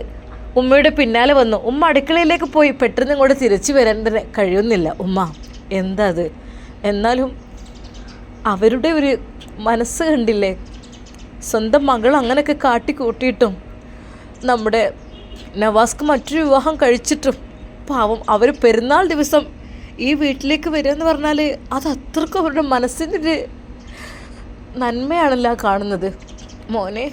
ഉമ്മയുടെ പിന്നാലെ വന്നു. ഉമ്മ അടുക്കളയിലേക്ക് പോയി പെട്ടെന്ന് ഇങ്ങോട്ട് തിരിച്ചു വരാൻ തന്നെ കഴിയുന്നില്ല. ഉമ്മ എന്താ അത്? എന്നാലും അവരുടെ ഒരു മനസ്സ് കണ്ടില്ലേ? സ്വന്തം മകൾ അങ്ങനെയൊക്കെ കാട്ടിക്കൂട്ടിയിട്ടും നമ്മുടെ നവാസ്ക്ക് മറ്റൊരു വിവാഹം കഴിച്ചിട്ടും പാവം അവർ പെരുന്നാൾ ദിവസം ഈ വീട്ടിലേക്ക് വരിക എന്ന് പറഞ്ഞാൽ അത് അത്രക്കും അവരുടെ മനസ്സിന്റെ നന്മയാണല്ലോ കാണുന്നത്. മോനെ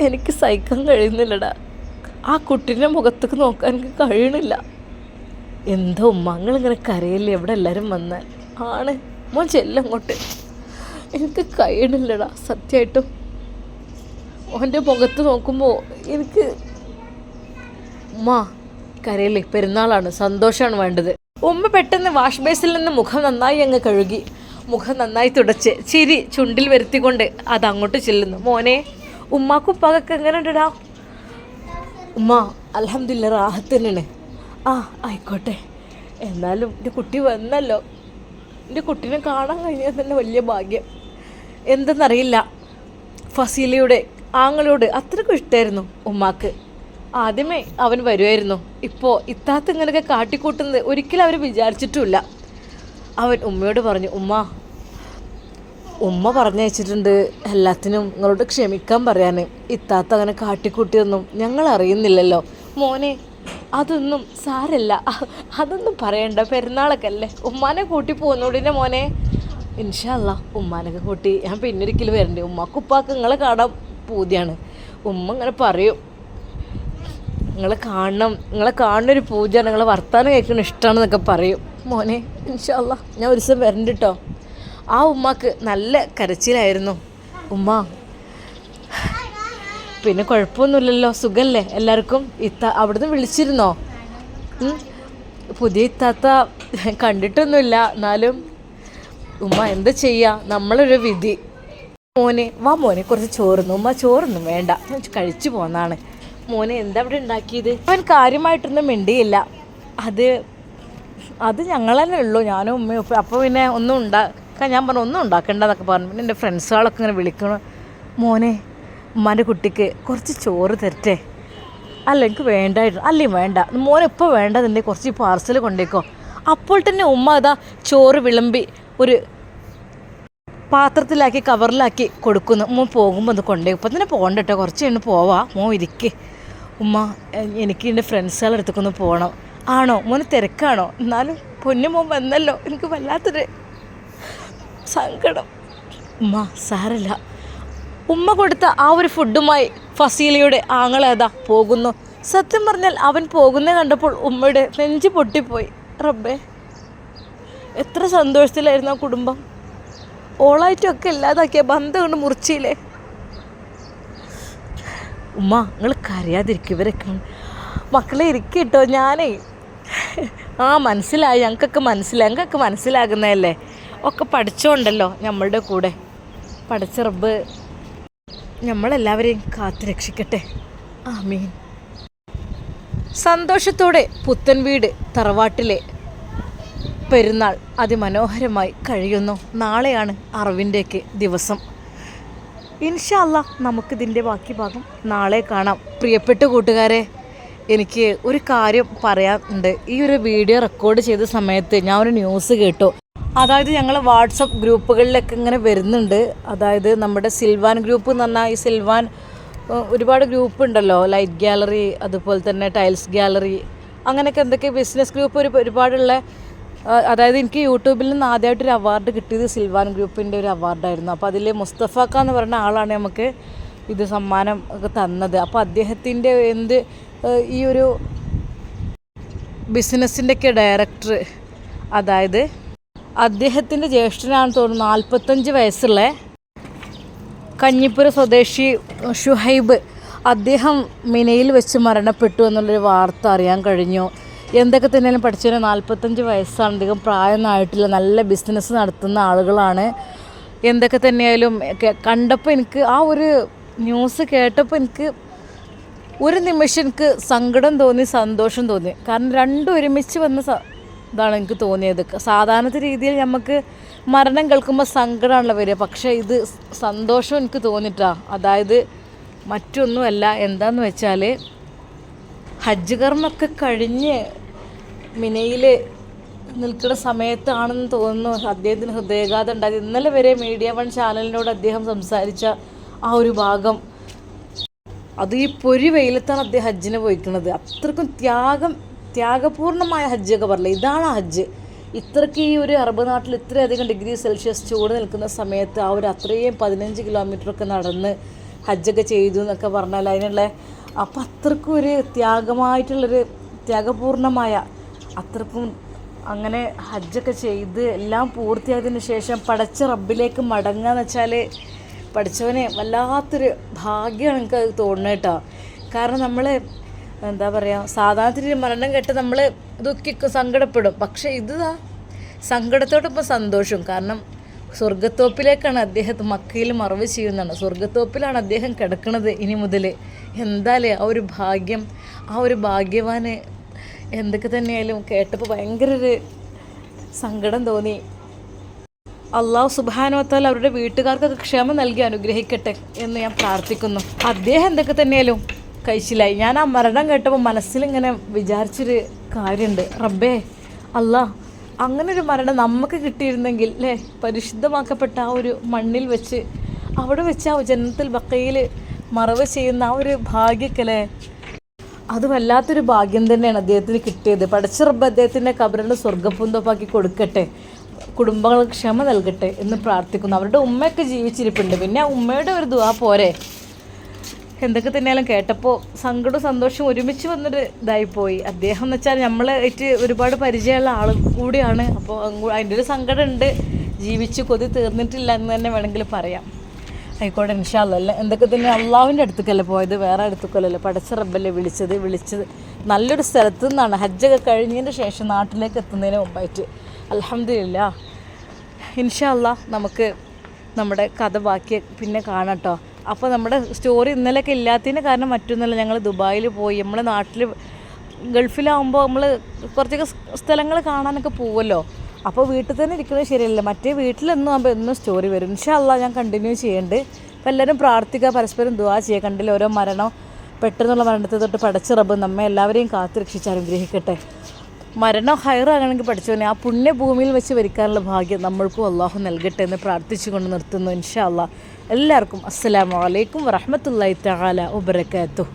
എനിക്ക് സഹിക്കാൻ കഴിയുന്നില്ലടാ. ആ കുട്ടീന്റെ മുഖത്തേക്ക് നോക്കാൻ എനിക്ക് കഴിയണില്ല. എന്തോ മങ്ങളിങ്ങനെ കരയില്ലേ? എവിടെ എല്ലാവരും വന്നാൽ? ആണ്. മോൻ ചെല്ലങ്ങോട്ട്. എനിക്ക് കഴിയണില്ലടാ സത്യമായിട്ടും ഓന്റെ മുഖത്ത് നോക്കുമ്പോൾ എനിക്ക് ഉമ്മ കരയില്ലേ? പെരുന്നാളാണ് സന്തോഷമാണ് വേണ്ടത്. ഉമ്മ പെട്ടെന്ന് വാഷ് ബേസിൽ നിന്ന് മുഖം നന്നായി അങ്ങ് കഴുകി മുഖം നന്നായി തുടച്ച് ചിരി ചുണ്ടിൽ വരുത്തിക്കൊണ്ട് അത് അങ്ങോട്ട് ചെല്ലുന്നു. മോനെ ഉമ്മാക്കും ഉപ്പാകൊക്കെ എങ്ങനെ ഉണ്ടടാ ഉമ്മ അലഹമില്ല റാഹത്തിനാണ് ആ ആയിക്കോട്ടെ. എന്നാലും എന്റെ കുട്ടി വന്നല്ലോ. എന്റെ കുട്ടീനെ കാണാൻ കഴിഞ്ഞാൽ തന്നെ വലിയ ഭാഗ്യം. എന്തെന്നറിയില്ല. ഫസീലയുടെ ആങ്ങളോട് അത്രക്കും ഇഷ്ടമായിരുന്നു ഉമ്മാക്ക്. ആദ്യമേ അവൻ വരുമായിരുന്നു ഇപ്പോൾ ഇത്താത്ത ഇങ്ങനെയൊക്കെ കാട്ടിക്കൂട്ടുന്നത് ഒരിക്കലും അവർ വിചാരിച്ചിട്ടുമില്ല. അവൻ ഉമ്മയോട് പറഞ്ഞു ഉമ്മ ഉമ്മ പറഞ്ഞയച്ചിട്ടുണ്ട് എല്ലാത്തിനും നിങ്ങളോട് ക്ഷമിക്കാൻ പറയാൻ ഇത്താത്ത അങ്ങനെ കാട്ടിക്കൂട്ടിയൊന്നും ഞങ്ങൾ അറിയുന്നില്ലല്ലോ. മോനെ അതൊന്നും സാരല്ല. അതൊന്നും പറയണ്ട. പെരുന്നാളൊക്കെ അല്ലേ ഉമ്മാനെ കൂട്ടി പോകുന്നോടിന്റെ മോനെ. ഇൻഷല്ല ഉമ്മാനൊക്കെ കൂട്ടി ഞാൻ പിന്നൊരിക്കലും വരണ്ടേ. ഉമ്മാക്ക് ഉപ്പാക്ക് നിങ്ങളെ കാണാൻ പൂതിയാണ്. ഉമ്മ ഇങ്ങനെ പറയും. നിങ്ങളെ കാണണം. നിങ്ങളെ കാണുന്നൊരു പൂജയാണ്. നിങ്ങളെ വർത്താനം കേൾക്കുന്ന ഇഷ്ടമാണെന്നൊക്കെ പറയും. മോനെ ഇൻഷല്ല ഞാൻ ഒരു ദിവസം വരണ്ട കേട്ടോ ആ ഉമ്മാക്ക് നല്ല കരച്ചിലായിരുന്നു. ഉമ്മ പിന്നെ കുഴപ്പമൊന്നുമില്ലല്ലോ. സുഖല്ലേ? എല്ലാവർക്കും? ഇത്ത അവിടുന്ന് വിളിച്ചിരുന്നോ? പുതിയ ഇത്താത്ത കണ്ടിട്ടൊന്നുമില്ല. എന്നാലും ഉമ്മ എന്താ ചെയ്യുക നമ്മളൊരു വിധി. മോനെ വാ മോനെ കുറച്ച് ചോറുന്നു. ഉമ്മ ചോറൊന്നും വേണ്ട. കഴിച്ചു പോന്നാണ്. മോനെ എന്താ ഇവിടെ ഉണ്ടാക്കിയത്? അവൻ കാര്യമായിട്ടൊന്നും മിണ്ടിയില്ല. അത് അത് ഞങ്ങൾ തന്നെ ഉള്ളൂ. ഞാനും ഉമ്മയും ഉപ്പ അപ്പോൾ പിന്നെ ഒന്നും ഉണ്ടാക്കാൻ ഞാൻ പറഞ്ഞു ഒന്നും ഉണ്ടാക്കണ്ടെന്നൊക്കെ പറഞ്ഞു. പിന്നെ എന്റെ ഫ്രണ്ട്സുകളൊക്കെ ഇങ്ങനെ വിളിക്കണം മോനെ ഉമ്മാന്റെ കുട്ടിക്ക് കുറച്ച് ചോറ് തരട്ടെ. അല്ല എനിക്ക് വേണ്ടായിരുന്നു. അല്ലേ വേണ്ട. മോനെ ഇപ്പോൾ വേണ്ടതിന്റെ കുറച്ച് പാർസൽ കൊണ്ടേക്കോ. അപ്പോൾ തന്നെ ഉമ്മ അതാ ചോറ് വിളമ്പി ഒരു പാത്രത്തിലാക്കി കവറിലാക്കി കൊടുക്കുന്നു. ഉമ്മ പോകുമ്പോൾ ഒന്ന് കൊണ്ടേ ഇപ്പം തന്നെ പോകണ്ട കേട്ടോ കുറച്ച് കഴിഞ്ഞ് പോവാ. മോ ഇരിക്കേ. ഉമ്മ എനിക്ക് എന്റെ ഫ്രണ്ട്സുകളുടെ അടുത്തേക്കൊന്ന് പോകണം ആണോ? മോന് തിരക്കാണോ? എന്നാലും പൊന്നു മോൻ വന്നല്ലോ. എനിക്ക് വല്ലാത്തൊരു സങ്കടം. ഉമ്മ സാരല്ല. ഉമ്മ കൊടുത്ത ആ ഒരു ഫുഡുമായി ഫസീലയുടെ ആങ്ങളേതാ പോകുന്നു. സത്യം പറഞ്ഞാൽ അവൻ പോകുന്നത് കണ്ടപ്പോൾ ഉമ്മയുടെ നെഞ്ച് പൊട്ടിപ്പോയി. റബ്ബേ എത്ര സന്തോഷത്തിലായിരുന്നു ആ കുടുംബം. ഓളായിട്ടൊക്കെ ഇല്ലാതാക്കിയ ബന്ധം കൊണ്ട് മുറിച്ചില്ലേ. ഉമ്മ നിങ്ങൾ കരയാതിരിക്കും ഇവരൊക്കെ മക്കളെ ഇരിക്കട്ടോ ഞാനേ. ആ മനസ്സിലായി ഞങ്ങൾക്കൊക്കെ മനസ്സിലായി ഞങ്ങൾക്കൊക്കെ മനസ്സിലാകുന്നതല്ലേ. ഒക്കെ പഠിച്ചോണ്ടല്ലോ നമ്മളുടെ കൂടെ. പടച്ചിറബ് നമ്മളെല്ലാവരെയും കാത്തു രക്ഷിക്കട്ടെ. ആമീൻ. സന്തോഷത്തോടെ പുത്തൻ വീട് തറവാട്ടിലെ പെരുന്നാൾ അതിമനോഹരമായി കഴിയുന്നു. നാളെയാണ് അറിവിന്റെയൊക്കെ ദിവസം. ഇൻഷല്ല നമുക്കിതിന്റെ ബാക്കി ഭാഗം നാളെ കാണാം. പ്രിയപ്പെട്ട കൂട്ടുകാരെ എനിക്ക് ഒരു കാര്യം പറയാനുണ്ട്. ഈ ഒരു വീഡിയോ റെക്കോർഡ് ചെയ്ത സമയത്ത് ഞാൻ ഒരു ന്യൂസ് കേട്ടു. അതായത് ഞങ്ങൾ വാട്സപ്പ് ഗ്രൂപ്പുകളിലൊക്കെ ഇങ്ങനെ വരുന്നുണ്ട്. അതായത് നമ്മുടെ സിൽവാൻ ഗ്രൂപ്പ് എന്ന് പറഞ്ഞാൽ ഈ സിൽവാൻ ഒരുപാട് ഗ്രൂപ്പ് ഉണ്ടല്ലോ. ലൈറ്റ് ഗ്യാലറി അതുപോലെ തന്നെ ടൈൽസ് ഗ്യാലറി അങ്ങനെയൊക്കെ എന്തൊക്കെ ബിസിനസ് ഗ്രൂപ്പ് ഒരു ഒരുപാടുള്ള അതായത് എനിക്ക് യൂട്യൂബിൽ നിന്ന് ആദ്യമായിട്ടൊരു അവാർഡ് കിട്ടിയത് സിൽവാൻ ഗ്രൂപ്പിന്റെ ഒരു അവാർഡായിരുന്നു. അപ്പോൾ അതിൽ മുസ്തഫാക്ക എന്ന് പറഞ്ഞ ആളാണ് നമുക്ക് ഇത് സമ്മാനം ഒക്കെ തന്നത്. അപ്പോൾ അദ്ദേഹത്തിന്റെ എന്ത് ഈ ഒരു ബിസിനസ്സിന്റെയൊക്കെ ഡയറക്ടർ അതായത് അദ്ദേഹത്തിന്റെ ജ്യേഷ്ഠനാണ് തോന്നുന്നു നാൽപ്പത്തഞ്ച് വയസ്സുള്ള കഞ്ഞിപ്പുര സ്വദേശി ഷുഹൈബ്. അദ്ദേഹം മിനയിൽ വെച്ച് മരണപ്പെട്ടു എന്നുള്ളൊരു വാർത്ത അറിയാൻ കഴിഞ്ഞു. എന്തൊക്കെ തന്നെയാലും പഠിച്ചതിന് നാൽപ്പത്തഞ്ച് വയസ്സാണ്. അധികം പ്രായമൊന്നും ആയിട്ടില്ല നല്ല ബിസിനസ് നടത്തുന്ന ആളുകളാണ്. എന്തൊക്കെ തന്നെയായാലും കണ്ടപ്പോൾ എനിക്ക് ആ ഒരു ന്യൂസ് കേട്ടപ്പോൾ എനിക്ക് ഒരു നിമിഷം എനിക്ക് സങ്കടം തോന്നി സന്തോഷം തോന്നി. കാരണം രണ്ടും ഒരുമിച്ച് വന്ന ഇതാണ് എനിക്ക് തോന്നിയത്. സാധാരണ രീതിയിൽ നമുക്ക് മരണം കേൾക്കുമ്പോൾ സങ്കടമാണല്ലോ വരിക. പക്ഷേ ഇത് സന്തോഷം എനിക്ക് തോന്നിട്ടാ. അതായത് മറ്റൊന്നുമല്ല എന്താന്ന് വെച്ചാൽ ഹജ്ജ് കർമ്മൊക്കെ കഴിഞ്ഞ് മിനയിൽ നിൽക്കുന്ന സമയത്താണെന്ന് തോന്നുന്നു അദ്ദേഹത്തിന് ഹൃദയഘാതം ഉണ്ടായത്. ഇന്നലെ വരെ മീഡിയ വൺ ചാനലിനോട് അദ്ദേഹം സംസാരിച്ച ആ ഒരു ഭാഗം. അത് ഈ പൊരി വെയിലത്താണ് അദ്ദേഹം ഹജ്ജിന് പോയിക്കുന്നത്. അത്രക്കും ത്യാഗം ത്യാഗപൂർണമായ ഹജ്ജൊക്കെ പറയില്ല ഇതാണ് ഹജ്ജ്. ഇത്രയ്ക്ക് ഈ ഒരു അറബ് നാട്ടിൽ ഇത്രയധികം ഡിഗ്രി സെൽഷ്യസ് ചൂട് നിൽക്കുന്ന സമയത്ത് ആ ഒരു അത്രയും പതിനഞ്ച് കിലോമീറ്ററൊക്കെ നടന്ന് ഹജ്ജൊക്കെ ചെയ്തു എന്നൊക്കെ പറഞ്ഞാൽ അതിനുള്ള അപ്പം അത്രക്കും ഒരു ത്യാഗമായിട്ടുള്ളൊരു ത്യാഗപൂർണമായ അത്രക്കും അങ്ങനെ ഹജ്ജൊക്കെ ചെയ്ത് എല്ലാം പൂർത്തിയായതിനു ശേഷം പടച്ച റബ്ബിലേക്ക് മടങ്ങുക എന്ന് വെച്ചാൽ പഠിച്ചവനെ വല്ലാത്തൊരു ഭാഗ്യമാണ് എനിക്ക് അത് തോന്നുന്നത് കേട്ടോ. കാരണം നമ്മൾ എന്താ പറയുക സാധാരണ മരണം കേട്ട് നമ്മൾ ദുഃഖിക്കും സങ്കടപ്പെടും. പക്ഷേ ഇത് സങ്കടത്തോടൊപ്പം സന്തോഷവും. കാരണം സ്വർഗത്തോപ്പിലേക്കാണ് അദ്ദേഹത്തെ മക്കയിൽ മറവ് ചെയ്യുന്നതാണ്. സ്വർഗത്തോപ്പിലാണ് അദ്ദേഹം കിടക്കുന്നത് ഇനി മുതൽ എന്തായാലും ആ ഒരു ഭാഗ്യം ആ ഒരു ഭാഗ്യവാന് എന്തൊക്കെ തന്നെയായാലും കേട്ടപ്പോൾ ഭയങ്കര ഒരു സങ്കടം തോന്നി. അള്ളാഹു സുബാനോത്താൽ അവരുടെ വീട്ടുകാർക്കൊക്കെ ക്ഷമ നൽകി അനുഗ്രഹിക്കട്ടെ എന്ന് ഞാൻ പ്രാർത്ഥിക്കുന്നു. അദ്ദേഹം എന്തൊക്കെ തന്നെയാലും കഴിച്ചില്ലായി. ഞാൻ ആ മരണം കേട്ടപ്പോൾ മനസ്സിലിങ്ങനെ വിചാരിച്ചൊരു കാര്യമുണ്ട് റബ്ബേ അല്ല അങ്ങനെ ഒരു മരണം നമുക്ക് കിട്ടിയിരുന്നെങ്കിൽ അല്ലേ പരിശുദ്ധമാക്കപ്പെട്ട ആ ഒരു മണ്ണിൽ വെച്ച് അവിടെ വെച്ച് ആ ജനത്തിൽ ബക്കയിൽ മറവ് ചെയ്യുന്ന ആ ഒരു ഭാഗ്യക്കല്ലേ അത് വല്ലാത്തൊരു ഭാഗ്യം തന്നെയാണ് അദ്ദേഹത്തിന് കിട്ടിയത്. പടച്ച റബ്ബ് അദ്ദേഹത്തിന്റെ കബറിന് സ്വർഗപ്പൂന്തോപ്പാക്കി കൊടുക്കട്ടെ. കുടുംബങ്ങൾക്ക് ക്ഷമ നൽകട്ടെ എന്ന് പ്രാർത്ഥിക്കുന്നു. അവരുടെ ഉമ്മയൊക്കെ ജീവിച്ചിരിപ്പുണ്ട്. പിന്നെ ആ ഉമ്മയുടെ ഒരു ദുവാ പോരെ. എന്തൊക്കെ തന്നെയാലും കേട്ടപ്പോൾ സങ്കടവും സന്തോഷവും ഒരുമിച്ച് വന്നൊരു ഇതായിപ്പോയി. അദ്ദേഹം എന്ന് വെച്ചാൽ നമ്മളായിട്ട് ഒരുപാട് പരിചയമുള്ള ആൾ കൂടിയാണ്. അപ്പോൾ അതിന്റെ ഒരു സങ്കടം ഉണ്ട് ജീവിച്ച് കൊതി തീർന്നിട്ടില്ല എന്ന് തന്നെ വേണമെങ്കിൽ പറയാം. ആയിക്കോട്ടെ ഇൻഷാല്ല എന്തൊക്കെ തന്നെ അള്ളാഹുവിന്റെ അടുത്തേക്കല്ലേ പോയത്? വേറെ അടുത്തേക്കല്ലല്ലോ. പടച്ച റബ്ബല്ലേ വിളിച്ചത്. വിളിച്ചത് നല്ലൊരു സ്ഥലത്ത് നിന്നാണ്. ഹജ്ജൊക്കെ കഴിഞ്ഞതിന് ശേഷം നാട്ടിലേക്ക് എത്തുന്നതിന് മുമ്പായിട്ട്. അലഹമില്ല ഇൻഷാല്ല നമുക്ക് നമ്മുടെ കഥ ബാക്കി പിന്നെ കാണാം കേട്ടോ അപ്പോൾ നമ്മുടെ സ്റ്റോറി ഇന്നലെയൊക്കെ ഇല്ലാത്തതിന് കാരണം മറ്റൊന്നുമല്ല ഞങ്ങൾ ദുബായിൽ പോയി. നമ്മളെ നാട്ടിൽ ഗൾഫിലാവുമ്പോൾ നമ്മൾ കുറച്ചൊക്കെ സ്ഥലങ്ങൾ കാണാനൊക്കെ പോവുമല്ലോ അപ്പോൾ വീട്ടിൽ തന്നെ ഇരിക്കുന്നത് ശരിയല്ല മറ്റേ വീട്ടിലെന്നും ആകുമ്പോൾ എന്നും സ്റ്റോറി വരും. ഇൻഷാല്ല ഞാൻ കണ്ടിന്യൂ ചെയ്യുന്നുണ്ട് അപ്പോൾ എല്ലാവരും പ്രാർത്ഥിക്കുക പരസ്പരം ദുവാ ചെയ്യുക. കണ്ടില്ല ഓരോ മരണം പെട്ടെന്നുള്ള മരണത്തെ തൊട്ട് പടച്ചിറബ് നമ്മെ എല്ലാവരെയും കാത്തു രക്ഷിച്ച് അനുഗ്രഹിക്കട്ടെ. മരണം ഹയറാകണമെങ്കിൽ പഠിച്ചവനെ ആ പുണ്യഭൂമിയിൽ വെച്ച് വരിക്കാനുള്ള ഭാഗ്യം നമ്മൾക്കും അള്ളാഹു നൽകട്ടെ എന്ന് പ്രാർത്ഥിച്ചുകൊണ്ട് നിർത്തുന്നു ഇൻഷാ അല്ലാ എല്ലാവർക്കും അസ്സലാമു അലൈക്കും വറഹമത്തല്ലാ തആല വബറകാതുഹു.